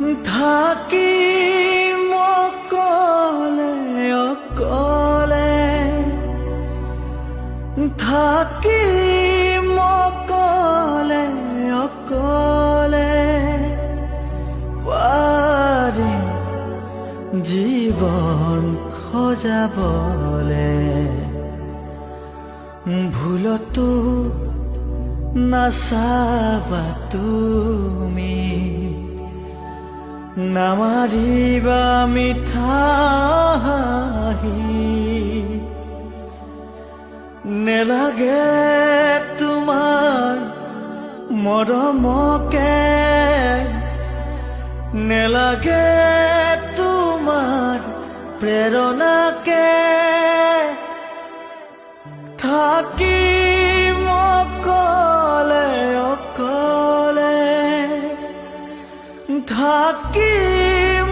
থাকি মকলে অকলে। থাকি মকলে অকলে। পাৰিম জীৱন সজাবলে ভুলতো নাচাবা তুমি। নামাৰিবা মিঠা হাঁহি নেলাগে তোমাৰ মৰমকে নেলাগে তোমাৰ প্ৰেৰণাকে থাকিম অকলে থাকিম